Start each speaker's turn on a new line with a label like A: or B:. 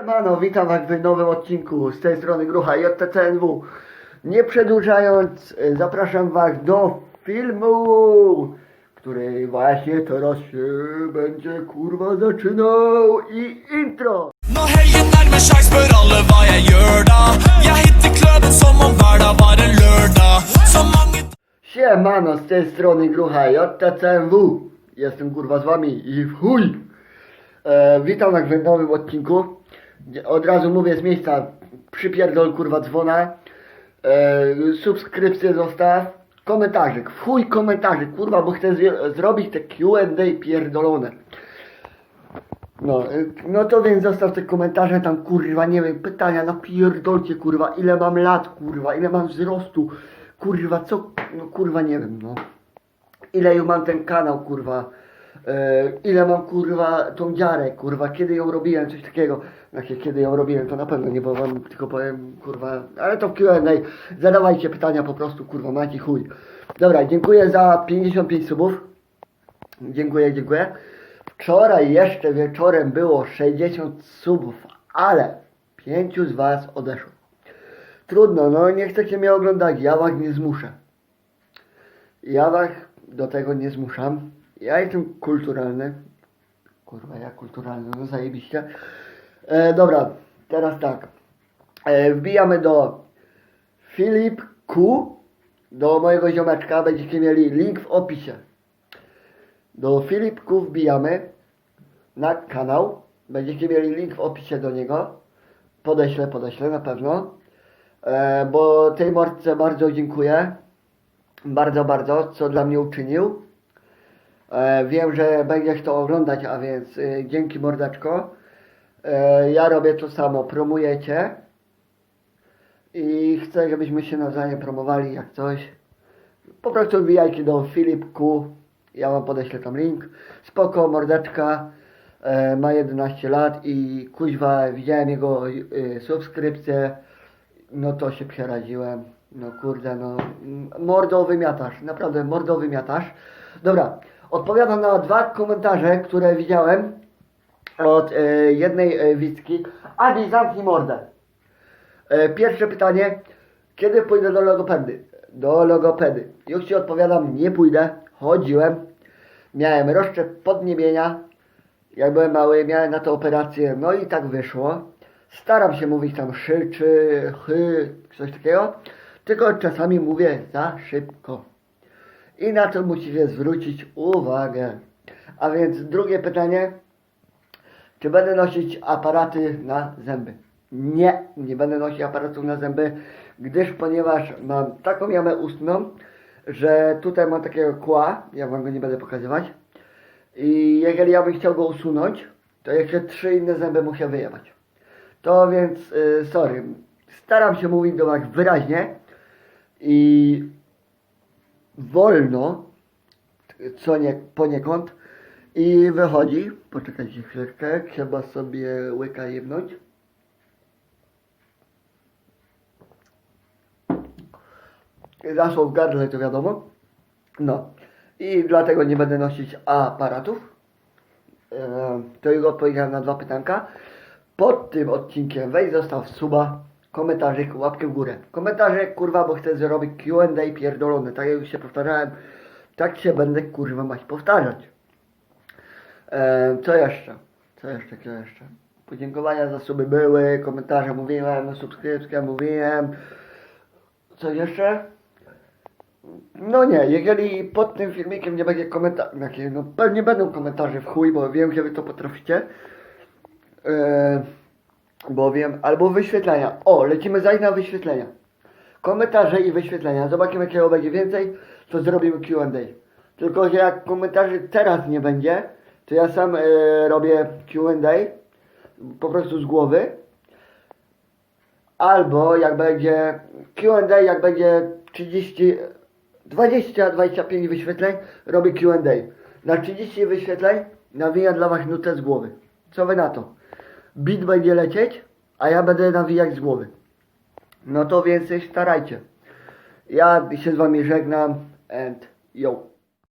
A: Siemano, witam Was w nowym odcinku z tej strony Grucha JTCNW. Nie przedłużając, e, zapraszam Was do filmu, który właśnie teraz się będzie kurwa zaczynał i intro.
B: Nå helgen nærmer seg, spør alle hva jeg gjør da. Jeg hitter kløben som om hverdag var en lørdag. Så mange
A: Siemano, z tej strony Grucha JTCNW. Jestem kurwa z Wami i w chuj. E, witam Was w nowym odcinku. Od razu mówię z miejsca, przypierdol kurwa dzwona. E, subskrypcję zostaw. Komentarzyk, chuj komentarzyk, kurwa, bo chcę zrobić te Q&A pierdolone. No, y, no to więc zostaw te komentarze tam, kurwa, nie wiem, pytania, no pierdolcie, kurwa, ile mam lat, kurwa, ile mam wzrostu, kurwa, co, no kurwa, nie wiem, no. Ile już mam ten kanał, kurwa, e, ile mam, kurwa, tą dziarę, kurwa, kiedy ją robiłem, coś takiego. Znaczy, kiedy ją robiłem, to na pewno nie, bo wam tylko powiem, kurwa, ale to w Q&A, zadawajcie pytania po prostu, kurwa, macie chuj. Dobra, dziękuję za 55 subów. Dziękuję, dziękuję. Wczoraj jeszcze wieczorem było 60 subów, ale pięciu z Was odeszło. Trudno, no nie chcecie mnie oglądać, ja Was nie zmuszę. Ja Was do tego nie zmuszam. Ja jestem kulturalny. Kurwa, ja kulturalny, no zajebiście. E, dobra, teraz tak. E, wbijamy do Filip Q, do mojego ziomeczka, będziecie mieli link w opisie. Do Filipku wbijamy na kanał. Będziecie mieli link w opisie do niego. Podeślę, podeślę na pewno. E, bo tej mordce bardzo dziękuję. Bardzo, bardzo, co dla mnie uczynił. E, wiem, że będziesz to oglądać, a więc e, dzięki mordeczko. E, ja robię to samo, promuję Cię. I chcę, żebyśmy się nawzajem promowali jak coś. Po prostu wbijajcie do Filipku. Ja wam podeślę tam link. Spoko, mordeczka. Ma 11 lat i kuźwa, widziałem jego subskrypcję. No to się przeraziłem. No kurde, no. Mordo wymiatasz. Naprawdę, mordo wymiatasz. Dobra, odpowiadam na dwa komentarze, które widziałem od e, jednej e, widzki. Adi, zamknij mordę. E, Pierwsze pytanie. Kiedy pójdę do logopedy? Do logopedy. Już Ci odpowiadam, nie pójdę. Chodziłem. Miałem rozszczep podniebienia. Jak byłem mały, miałem na to operację. No i tak wyszło. Staram się mówić tam szy czy chy, coś takiego. Tylko czasami mówię za szybko. I na to musicie zwrócić uwagę. A więc drugie pytanie. Czy będę nosić aparaty na zęby? Nie, nie będę nosić aparatów na zęby, gdyż ponieważ mam taką jamę ustną, że tutaj mam takiego kła, ja wam go nie będę pokazywać. I jeżeli ja bym chciał go usunąć, to jeszcze trzy inne zęby muszę wyjebać. To więc, y, sorry, staram się mówić do was wyraźnie i wolno, co nie poniekąd, i wychodzi, poczekajcie chwileczkę, trzeba sobie łyka jebnąć. Zasło w gardle, to wiadomo. No. I dlatego nie będę nosić aparatów. E, to już odpowiedziałem na dwa pytanka. Pod tym odcinkiem weź zostaw suba, komentarzyk, łapkę w górę. Komentarze, kurwa, bo chcę zrobić Q&A pierdolone. Tak jak już się powtarzałem, tak się będę, kurwa, mać powtarzać. E, co jeszcze? Co jeszcze, co jeszcze? Podziękowania za suby były, komentarze mówiłem, subskrypcja mówiłem. Co jeszcze? No nie, jeżeli pod tym filmikiem nie będzie komentarzy, znaczy, no pewnie będą komentarze w chuj, bo wiem, że wy to potraficie. E, bo wiem, albo wyświetlenia. O, lecimy zaś na wyświetlenia. Komentarze i wyświetlenia. Zobaczymy, jakiego będzie więcej, to zrobimy Q&A. Tylko, że jak komentarzy teraz nie będzie, to ja sam e, robię Q&A po prostu z głowy. Albo jak będzie Q&A, jak będzie 30, 20-25 wyświetleń, robię Q&A. Na 30 wyświetleń nawijam dla Was nutę z głowy. Co Wy na to? Bit będzie lecieć, a ja będę nawijać z głowy. No to więcej starajcie. Ja się z Wami żegnam and yo.